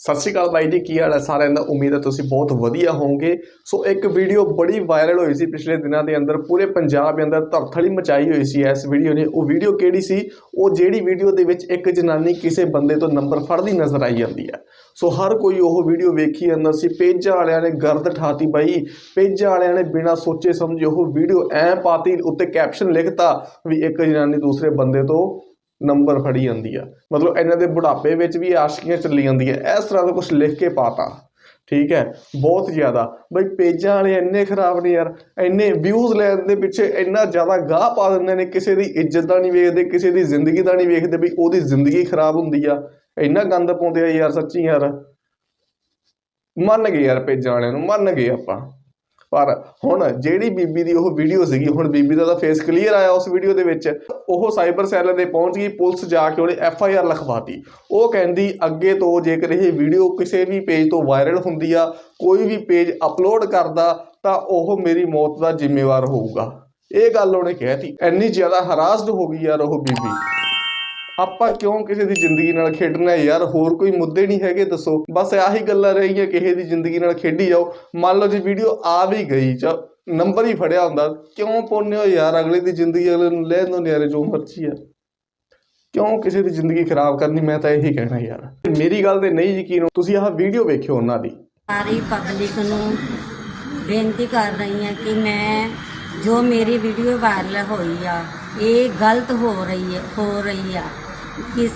ਸਤਿ ਸ਼੍ਰੀ ਅਕਾਲ ਬਾਈ ਜੀ, ਕੀ ਹਾਲ ਹੈ ਸਾਰਿਆਂ ਦਾ? ਉਮੀਦ ਹੈ ਤੁਸੀਂ ਬਹੁਤ ਵਧੀਆ ਹੋਵੋਗੇ। ਸੋ ਇੱਕ ਵੀਡੀਓ ਬੜੀ ਵਾਇਰਲ ਹੋਈ ਸੀ ਪਿਛਲੇ ਦਿਨਾਂ ਦੇ ਅੰਦਰ, ਪੂਰੇ ਪੰਜਾਬ ਦੇ ਅੰਦਰ ਧਰਥਲੀ ਮਚਾਈ ਹੋਈ ਸੀ ਇਸ ਵੀਡੀਓ ਨੇ। ਉਹ ਵੀਡੀਓ ਕਿਹੜੀ ਸੀ? ਉਹ ਜਿਹੜੀ ਵੀਡੀਓ ਦੇ ਵਿੱਚ ਇੱਕ ਜਨਾਨੀ ਕਿਸੇ ਬੰਦੇ ਤੋਂ ਨੰਬਰ ਫੜਦੀ ਨਜ਼ਰ ਆਈ ਜਾਂਦੀ ਹੈ। ਸੋ ਹਰ ਕੋਈ ਉਹ ਵੀਡੀਓ ਵੇਖੀ ਜਾਂਦਾ ਸੀ। ਪੇਜਾਂ ਵਾਲਿਆਂ ਨੇ ਗਰਦ ਠਾਤੀ ਬਾਈ। ਪੇਜਾਂ ਵਾਲਿਆਂ ਨੇ ਬਿਨਾਂ ਸੋਚੇ ਸਮਝੇ ਉਹ ਵੀਡੀਓ ਐ ਪਾਤੀ, ਉੱਤੇ ਕੈਪਸ਼ਨ ਲਿਖਤਾ ਵੀ ਇੱਕ ਜਨਾਨੀ ਦੂਸਰੇ ਬੰਦੇ ਤੋਂ ਨੰਬਰ ਫੜੀ ਜਾਂਦੀ ਆ। ਮਤਲਬ ਇਹਨਾਂ ਦੇ ਬੁਢਾਪੇ ਵਿੱਚ ਵੀ ਆਸ਼ਕੀਆਂ ਚੱਲੀ ਜਾਂਦੀਆਂ ਇਸ ਤਰ੍ਹਾਂ ਦਾ ਕੁਝ ਲਿਖ ਕੇ ਪਾਤਾ। ਠੀਕ ਹੈ? ਬਹੁਤ ਜ਼ਿਆਦਾ। ਬਈ ਪੇਜਾਂ ਵਾਲੇ ਇੰਨੇ ਖਰਾਬ ਨੇ ਯਾਰ। ਇੰਨੇ ਵਿਊਜ਼ ਲੈਣ ਦੇ ਪਿੱਛੇ ਇੰਨਾ ਜ਼ਿਆਦਾ ਗਾਹ ਪਾ ਦਿੰਦੇ ਨੇ। ਕਿਸੇ ਦੀ ਇੱਜ਼ਤ ਦਾ ਨਹੀਂ ਵੇਖਦੇ, ਕਿਸੇ ਦੀ ਜ਼ਿੰਦਗੀ ਦਾ ਨਹੀਂ ਵੇਖਦੇ ਬਈ ਉਹਦੀ ਜ਼ਿੰਦਗੀ ਖਰਾਬ ਹੁੰਦੀ ਆ। ਇੰਨਾ ਗੰਦ ਪਾਉਂਦੇ ਆ ਯਾਰ ਸੱਚੀ ਯਾਰ। ਮੰਨ ਗਏ ਯਾਰ ਪੇਜਾਂ ਵਾਲਿਆਂ ਨੂੰ। ਮੰਨ ਗਏ ਆਪਾਂ। ਪਰ ਹੁਣ ਜਿਹੜੀ ਬੀਬੀ ਦੀ ਉਹ ਵੀਡੀਓ ਸੀਗੀ, ਹੁਣ ਬੀਬੀ ਦਾ ਤਾਂ ਫੇਸ ਕਲੀਅਰ ਆਇਆ ਉਸ ਵੀਡੀਓ ਦੇ ਵਿੱਚ। ਉਹ ਸਾਈਬਰ ਸੈੱਲ ਦੇ ਪਹੁੰਚ ਗਈ, ਪੁਲਿਸ ਜਾ ਕੇ ਉਹਨੇ ਐਫ ਆਈ ਆਰ ਲਿਖਵਾਤੀ। ਉਹ ਕਹਿੰਦੀ, ਅੱਗੇ ਤੋਂ ਜੇਕਰ ਇਹ ਵੀਡੀਓ ਕਿਸੇ ਵੀ ਪੇਜ ਤੋਂ ਵਾਇਰਲ ਹੁੰਦੀ ਆ, ਕੋਈ ਵੀ ਪੇਜ ਅਪਲੋਡ ਕਰਦਾ, ਤਾਂ ਉਹ ਮੇਰੀ ਮੌਤ ਦਾ ਜ਼ਿੰਮੇਵਾਰ ਹੋਊਗਾ। ਇਹ ਗੱਲ ਉਹਨੇ ਕਹਿਤੀ। ਇੰਨੀ ਜ਼ਿਆਦਾ ਹਰਾਸਡ ਹੋ ਗਈ ਯਾਰ ਉਹ ਬੀਬੀ। ਆਪਾਂ ਕਿਉਂ ਕਿਸੇ ਦੀ ਜ਼ਿੰਦਗੀ ਨਾਲ ਖੇਡਣਾ ਯਾਰ? ਹੋਰ ਕੋਈ ਮੁੱਦੇ ਨਹੀਂ ਹੈਗੇ, ਦੱਸੋ। ਬਸ ਆਹੀ ਗੱਲਾਂ ਰਹੀਆਂ ਕਿਸੇ ਦੀ ਜ਼ਿੰਦਗੀ ਨਾਲ ਖੇਡੀ ਜਾਓ। ਮੰਨ ਲਓ ਜੇ ਵੀਡੀਓ ਆ ਵੀ ਗਈ ਚ ਨੰਬਰ ਹੀ ਫੜਿਆ ਹੁੰਦਾ। ਕਿਉਂ ਪਾਉਂਦੇ ਹੋ ਯਾਰ? ਅਗਲੇ ਦੀ ਜ਼ਿੰਦਗੀ ਅਗਲੇ ਨੂੰ ਲੈ ਦੋ ਯਾਰ ਜੋ ਮਰਜ਼ੀ ਆ। ਕਿਉਂ ਕਿਸੇ ਦੀ ਜ਼ਿੰਦਗੀ ਖਰਾਬ ਕਰਨੀ? ਮੈਂ ਤਾਂ ਇਹੀ ਕਹਿਣਾ ਯਾਰ। ਮੇਰੀ ਗੱਲ ਤੇ ਨਹੀਂ ਯਕੀਨ, ਤੁਸੀਂ ਆਹ ਵੀਡੀਓ ਵੇਖਿਓ ਉਹਨਾਂ ਦੀ। ਸਾਰੀ ਪਬਲਿਕ ਨੂੰ ਬੇਨਤੀ ਕਰ ਰਹੀ ਹਾਂ ਕਿ ਮੈਂ, ਜੋ ਮੇਰੀ ਵੀਡੀਓ ਵਾਇਰਲ ਹੋਈ ਆ ਇਹ ਗਲਤ ਹੋ ਰਹੀ ਹੈ, ਹੋ ਰਹੀ ਆ। ਕਿਸ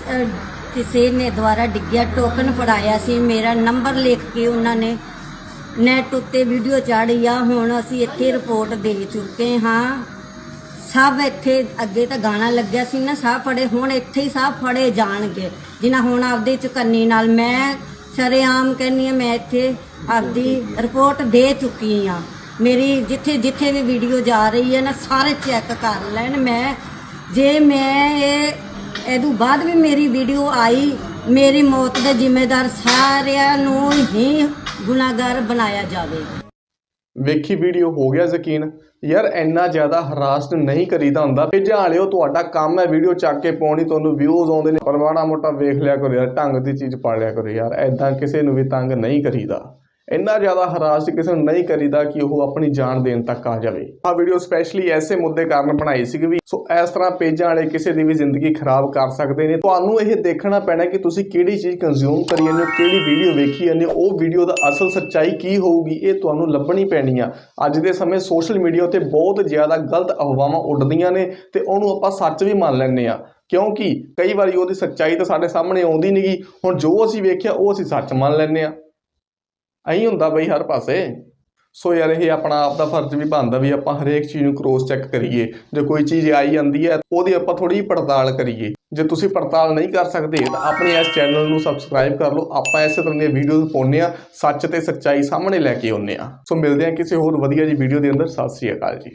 ਕਿਸੇ ਨੇ ਦੁਆਰਾ ਡਿੱਗਿਆ, ਟੋਕਨ ਫੜਾਇਆ ਸੀ, ਮੇਰਾ ਨੰਬਰ ਲਿਖ ਕੇ ਉਹਨਾਂ ਨੇ ਨੈਟ ਉੱਤੇ ਵੀਡੀਓ ਚਾੜੀ ਆ, ਹੁਣ ਅਸੀਂ ਇੱਥੇ ਰਿਪੋਰਟ ਦੇ ਚੁੱਕੇ ਹਾਂ। ਸਭ ਇੱਥੇ ਅੱਗੇ ਤਾਂ ਗਾਣਾ ਲੱਗਿਆ ਸੀ ਨਾ, ਸਾਹ ਫੜੇ, ਹੁਣ ਇੱਥੇ ਹੀ ਸਾਹ ਫੜੇ ਜਾਣਗੇ। ਜਿਨ੍ਹਾਂ ਹੁਣ ਆਪਦੇ ਚੁਕੰਨੀ ਨਾਲ ਮੈਂ ਸ਼ਰੇਆਮ ਕਹਿੰਨੀ ਆ ਮੈਂ ਇੱਥੇ ਆਪਦੀ ਰਿਪੋਰਟ ਦੇ ਚੁੱਕੀ ਆ ਮੇਰੀ ਜਿੱਥੇ ਜਿੱਥੇ ਵੀ ਵੀਡੀਓ ਜਾ ਰਹੀ ਹੈ ਨਾ, ਸਾਰੇ ਚੈੱਕ ਕਰ ਲੈਣ। ਮੈਂ, ਜੇ ਮੈਂ ਇਹ, ਇਹਦੋਂ ਬਾਅਦ ਵੀ ਮੇਰੀ ਵੀਡੀਓ ਆਈ, ਮੇਰੀ ਮੌਤ ਦੇ ਜ਼ਿੰਮੇਦਾਰ ਸਾਰਿਆਂ ਨੂੰ ਹੀ ਗੁਨਾਹਗਾਰ ਬਣਾਇਆ ਜਾਵੇ। ਵੇਖੀ ਵੀਡੀਓ ਹੋ ਗਿਆ ਯਕੀਨ? ਯਾਰ, ਇੰਨਾ ਜ਼ਿਆਦਾ ਹਰਾਸਡ ਨਹੀਂ ਕਰੀਦਾ ਹੁੰਦਾ। ਭੇਜਾਂ ਵਾਲਿਓ ਤੁਹਾਡਾ ਕੰਮ ਹੈ ਵੀਡੀਓ ਚੱਕ ਕੇ ਪਾਉਣੀ, ਤੁਹਾਨੂੰ ਵਿਊਜ਼ ਆਉਂਦੇ ਨੇ। ਪਰ ਮਾੜਾ ਮੋਟਾ ਵੇਖ ਲਿਆ ਕਰੋ ਯਾਰ, ਢੰਗ ਦੀ ਚੀਜ਼ ਪਾ ਲਿਆ ਕਰੋ ਯਾਰ। ਐਦਾਂ ਕਿਸੇ ਨੂੰ ਵੀ ਤੰਗ ਨਹੀਂ ਕਰੀਦਾ। ਇੰਨਾ ਜ਼ਿਆਦਾ ਹਰਾਸ ਕਿਸੇ ਨੂੰ ਨਹੀਂ ਕਰੀਦਾ ਕਿ ਉਹ ਆਪਣੀ ਜਾਨ ਦੇਣ ਤੱਕ ਆ ਜਾਵੇ। ਆਹ ਵੀਡੀਓ ਸਪੈਸ਼ਲੀ ਐਸੇ ਮੁੱਦੇ ਕਾਰਨ ਬਣਾਈ ਸੀ ਵੀ ਸੋ ਇਸ ਤਰ੍ਹਾਂ ਪੇਜਾਂ ਵਾਲੇ ਕਿਸੇ ਦੀ ਵੀ ਜ਼ਿੰਦਗੀ ਖਰਾਬ ਕਰ ਸਕਦੇ ਨੇ। ਤੁਹਾਨੂੰ ਇਹ ਦੇਖਣਾ ਪੈਣਾ ਕਿ ਤੁਸੀਂ ਕਿਹੜੀ ਚੀਜ਼ ਕੰਜ਼ਿਊਮ ਕਰੀ ਜਾਂਦੇ ਹੋ, ਕਿਹੜੀ ਵੀਡੀਓ ਵੇਖੀ ਜਾਂਦੇ ਹੋ, ਉਹ ਵੀਡੀਓ ਦਾ ਅਸਲ ਸੱਚਾਈ ਕੀ ਹੋਊਗੀ, ਇਹ ਤੁਹਾਨੂੰ ਲੱਭਣੀ ਪੈਣੀ ਆ। ਅੱਜ ਦੇ ਸਮੇਂ ਸੋਸ਼ਲ ਮੀਡੀਆ ਉੱਤੇ ਬਹੁਤ ਜ਼ਿਆਦਾ ਗਲਤ ਅਫਵਾਹਾਂ ਉੱਡਦੀਆਂ ਨੇ ਤੇ ਉਹਨੂੰ ਆਪਾਂ ਸੱਚ ਵੀ ਮੰਨ ਲੈਂਦੇ ਆ ਕਿਉਂਕਿ ਕਈ ਵਾਰੀ ਉਹਦੀ ਸੱਚਾਈ ਤਾਂ ਸਾਡੇ ਸਾਹਮਣੇ ਆਉਂਦੀ ਨਹੀਂਗੀ ਹੁਣ ਜੋ ਅਸੀਂ ਵੇਖਿਆ, ਉਹ ਅਸੀਂ ਸੱਚ ਮੰਨ ਲੈਂਦੇ ਆ ਐਂ ਹੁੰਦਾ ਬਈ ਹਰ ਪਾਸੇ। ਸੋ ਯਾਰ ਇਹ ਆਪਣਾ ਆਪ ਦਾ ਫਰਜ਼ ਵੀ ਬਣਦਾ ਵੀ ਆਪਾਂ ਹਰੇਕ ਚੀਜ਼ ਨੂੰ ਕ੍ਰੋਸ ਚੈੱਕ ਕਰੀਏ। ਜੇ ਕੋਈ ਚੀਜ਼ ਆਈ ਜਾਂਦੀ ਹੈ, ਉਹਦੀ ਆਪਾਂ ਥੋੜੀ ਪੜਤਾਲ ਕਰੀਏ। ਜੇ ਤੁਸੀਂ ਪੜਤਾਲ ਨਹੀਂ ਕਰ ਸਕਦੇ, ਤਾਂ ਆਪਣੇ ਇਸ ਚੈਨਲ ਨੂੰ ਸਬਸਕ੍ਰਾਈਬ ਕਰ ਲਓ। ਆਪਾਂ ਇਸੇ ਤਰ੍ਹਾਂ ਦੀਆਂ ਵੀਡੀਓਜ਼ ਪਾਉਂਦੇ ਆ ਸੱਚ ਤੇ ਸੱਚਾਈ ਸਾਹਮਣੇ ਲੈ ਕੇ ਆਉਂਦੇ ਆ ਸੋ ਮਿਲਦੇ ਆ ਕਿਸੇ ਹੋਰ ਵਧੀਆ ਜੀ ਵੀਡੀਓ ਦੇ ਅੰਦਰ। ਸਤਿ ਸ੍ਰੀ ਅਕਾਲ ਜੀ।